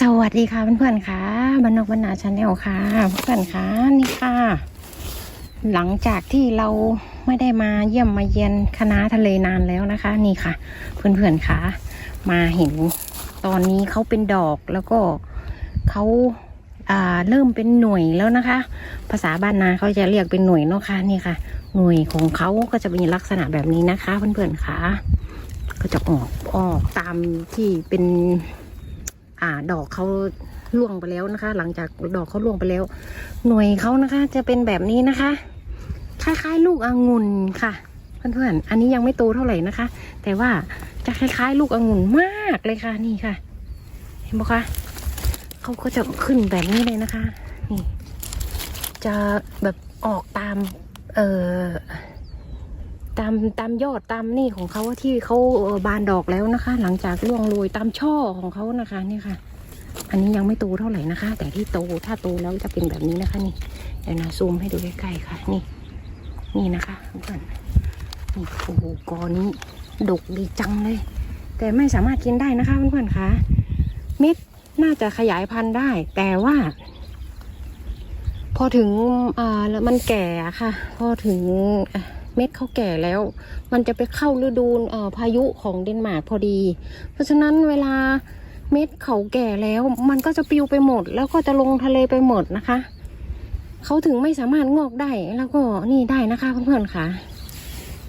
สวัสดีค่ะเพื่อนๆค่ะบรรณกบรรณาชาแนลค่ะเพื่อนๆค่ะนี่ค่ะ หลังจากที่เราไม่ได้มาเยี่ยมมาเยียนคณะทะเลนานแล้วนะคะ นี่ค่ะ เพื่อนๆค่ะ มาเห็นตอนนี้เขาเป็นดอกแล้วก็เขาเริ่มเป็นหน่วยแล้วนะคะ ภาษาบ้านนาเขาจะเรียกเป็นหน่วยเนาะค่ะนี่ค่ะ หน่วยของเขาก็จะมีลักษณะแบบนี้นะคะ เพื่อนๆค่ะก็จะออกออกตามที่เป็น อ่า ดอกเขาล่วงไปแล้วนะคะ หลังจากดอกเขาล่วงไปแล้ว หน่วยเขานะคะ จะเป็นแบบนี้นะคะ คล้ายๆ ลูกองุ่นค่ะเพื่อนๆอันนี้ยังไม่โตเท่าไหร่นะคะ แต่ว่าจะคล้ายๆ ลูกองุ่นมากเลยค่ะนี่ค่ะ เห็นปะคะเขาก็จะขึ้นแบบนี้เลยนะคะ นี่ จะแบบออกตาม เอ่อามตามยอดตามนี่ของเขาที่เขาบานดอกแล้วนะคะ หลังจากร่วงโรยตามช่อของเขานะคะนี่ค่ะ อันนี้ยังไม่โตเท่าไหร่นะคะ แต่ที่โตถ้าโตแล้วจะเป็นแบบนี้นะคะนี่เดี๋ยวนะซูมให้ดูใกล้ๆค่ะ นี่ นี่นะคะเพื่อนนี่โอ้โหกอนี้ดกดีจังเลย แต่ไม่สามารถกินได้นะคะเพื่อนๆคะเม็ดน่าจะขยายพันธุ์ได้ แต่ว่า พอถึงอ่ามันแก่ค่ะ พอถึง เม็ดเขาแก่แล้ว มันจะไปเข้าฤดูพายุของเดนมาร์กพอดี เพราะฉะนั้นเวลาเม็ดเขาแก่แล้ว มันก็จะปลิวไปหมด แล้วก็จะลงทะเลไปหมดนะคะเขาถึงไม่สามารถงอกได้แล้วก็นี่ได้นะคะเพื่อนๆค่ะ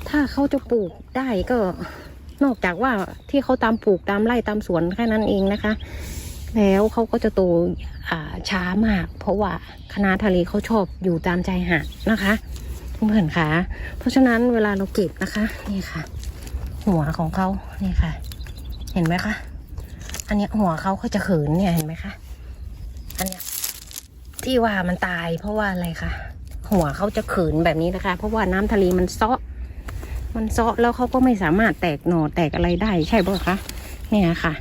ถ้าเขาจะปลูกได้ก็นอกจากว่าที่เขาตามปลูกตามไร่ตามสวนแค่นั้นเองนะคะ แล้วเขาก็จะโตช้ามาก เพราะว่าคณะทะเลเขาชอบอยู่ตามชายหาดนะคะ เพื่อนๆค่ะ เพราะฉะนั้นเวลาเราเก็บนะคะ นี่ค่ะ หัวของเขานี่ค่ะ เห็นไหมคะ อันนี้หัวเขาเขาจะเขินเนี่ยเห็นไหมคะ อันเนี้ยที่ว่ามันตายเพราะว่าอะไรคะหัวเขาจะเขินแบบนี้นะคะ เพราะว่าน้ำทะเลมันเซาะ มันเซาะแล้วเขาก็ไม่สามารถแตกหน่อแตกอะไรได้ใช่ปะคะเนี่ยค่ะ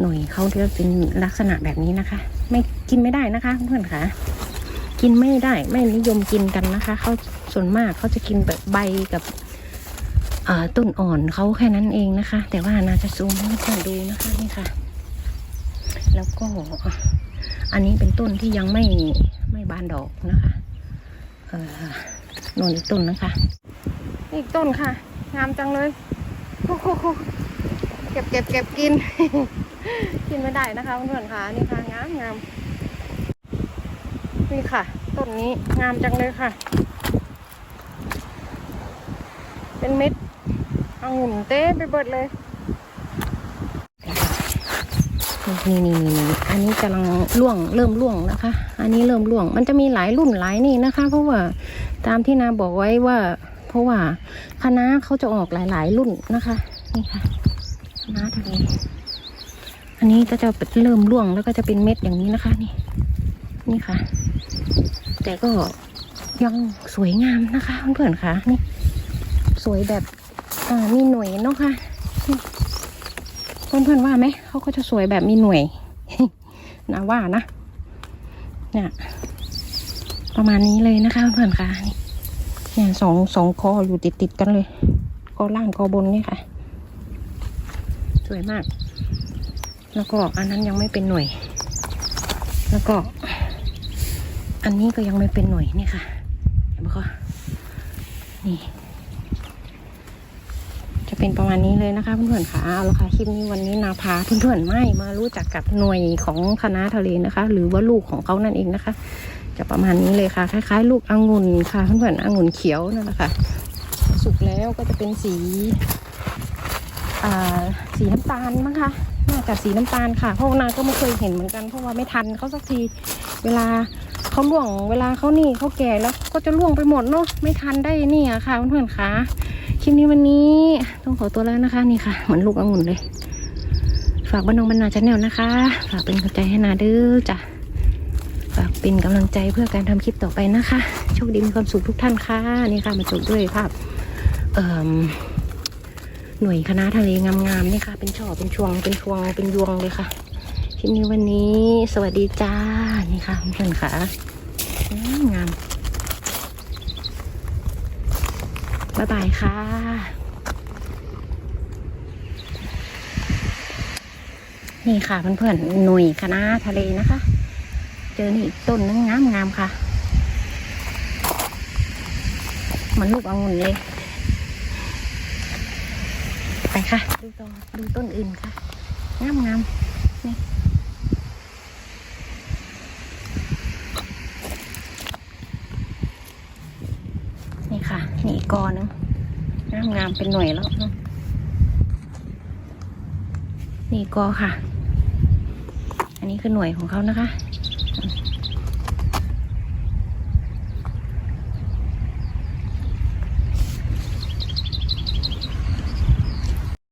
หน่วยเขาจะเป็นลักษณะแบบนี้นะคะ ไม่กินไม่ได้นะคะเพื่อนๆค่ะ กินไม่ได้ไม่นิยมกินกันนะคะเขาส่วนมากเขาจะกินแบบใบกับต้นอ่อนเขาแค่นั้นเองนะคะ แต่ว่านาจะซูมให้เพื่อนดูนะคะนี่ค่ะ แล้วก็อันนี้เป็นต้นที่ยังไม่ไม่บานดอกนะคะเอนนอีกต้นนะคะ อีกต้นค่ะ งามจังเลยโอ้โหเก็บเก็บเก็บกิน กินไม่ได้นะคะเพื่อนๆค่ะนี่ค่ะงามงาม นี่ค่ะต้นนี้งามจังเลยค่ะ เป็นเม็ดองุ่นเต้ไปเบิดเลยนี่นี่นี่นี่อันนี้กำลังร่วงเริ่มร่วงนะคะ อันนี้เริ่มร่วง มันจะมีหลายรุ่นหลายนี่นะคะ เพราะว่าตามที่นาบอกไว้ว่า เพราะว่าคณะเขาจะออกหลาย ๆ รุ่นนะคะ นี่ค่ะคณะทะเลอันนี้ก็จะเริ่มร่วงแล้วก็จะเป็นเม็ดอย่างนี้นะคะ นี่ นี่ค่ะ แต่ก็ยังสวยงามนะคะเพื่อนๆค่ะนี่สวยแบบอ่ามีหน่วยเนาะค่ะเพื่อนๆว่าไหมเขาก็จะสวยแบบมีหน่วยนะว่านะเนี่ยประมาณนี้เลยนะคะเพื่อนๆค่ะนี่เนี่ยสองสองคออยู่ติดติดๆกันเลยคอล่างคอบนนี่ค่ะ สวยมาก แล้วก็อันนั้นยังไม่เป็นหน่วย แล้วก็ อันนี้ก็ยังไม่เป็นหน่วยนี่ค่ะ เห็นไหมคะนี่ จะเป็นประมาณนี้เลยนะคะเพื่อนๆค่ะเอาละค่ะคลิปนี้วันนี้นาพาเพื่อนๆไม่มารู้จักกับหน่วยของคณะทะเลนะคะ หรือว่าลูกของเขานั่นเองนะคะ จะประมาณนี้เลยค่ะ คล้าย ๆ ลูกองุ่นค่ะเพื่อนๆองุ่นเขียวนั่นแหละค่ะสุกแล้วก็จะเป็นสีอ่าสีน้ำตาลมั้งคะน่าจะสีน้ำตาลค่ะ เพราะว่านาก็ไม่เคยเห็นเหมือนกัน เพราะว่าไม่ทันเขาสักที เวลา เขาล่วงเวลาเขานี่เขาแก่แล้วก็จะล่วงไปหมดเนาะไม่ทันได้นี่อะค่ะเพื่อนๆค่ะคลิปนี้วันนี้ต้องขอตัวแล้วนะคะ นี่ค่ะเหมือนลูกองุ่นเลย ฝากบ้านนองบรรณาชาแนลนะคะ ฝากเป็นกำลังใจให้นาเด้อจ้ะฝากเป็นกำลังใจเพื่อการทำคลิปต่อไปนะคะโชคดีมีความสุขทุกท่านค่ะนี่ค่ะมาจบด้วยภาพเอ่อหน่วยคณะทะเลงามๆนี่ค่ะ เป็นช่อเป็นช่วงเป็นช่วงเป็นยวงเลยค่ะ ลิปนี้วันนี้ สวัสดีจ้า นี่ค่ะเพื่อนๆค่ะงาม บ๊ายบายค่ะนี่ค่ะเพื่อนๆหน่วยคณะทะเลนะคะ เจอนี่อีกต้นนึงงามงามๆค่ะ มันลูกองุ่นเลย ไปค่ะ ดูต่อดูต้นอื่นค่ะ งามงามๆนี่ นี่กอนึงงามงามๆเป็นหน่วยแล้ว นี่อีกกอค่ะ อันนี้คือหน่วยของเขานะคะ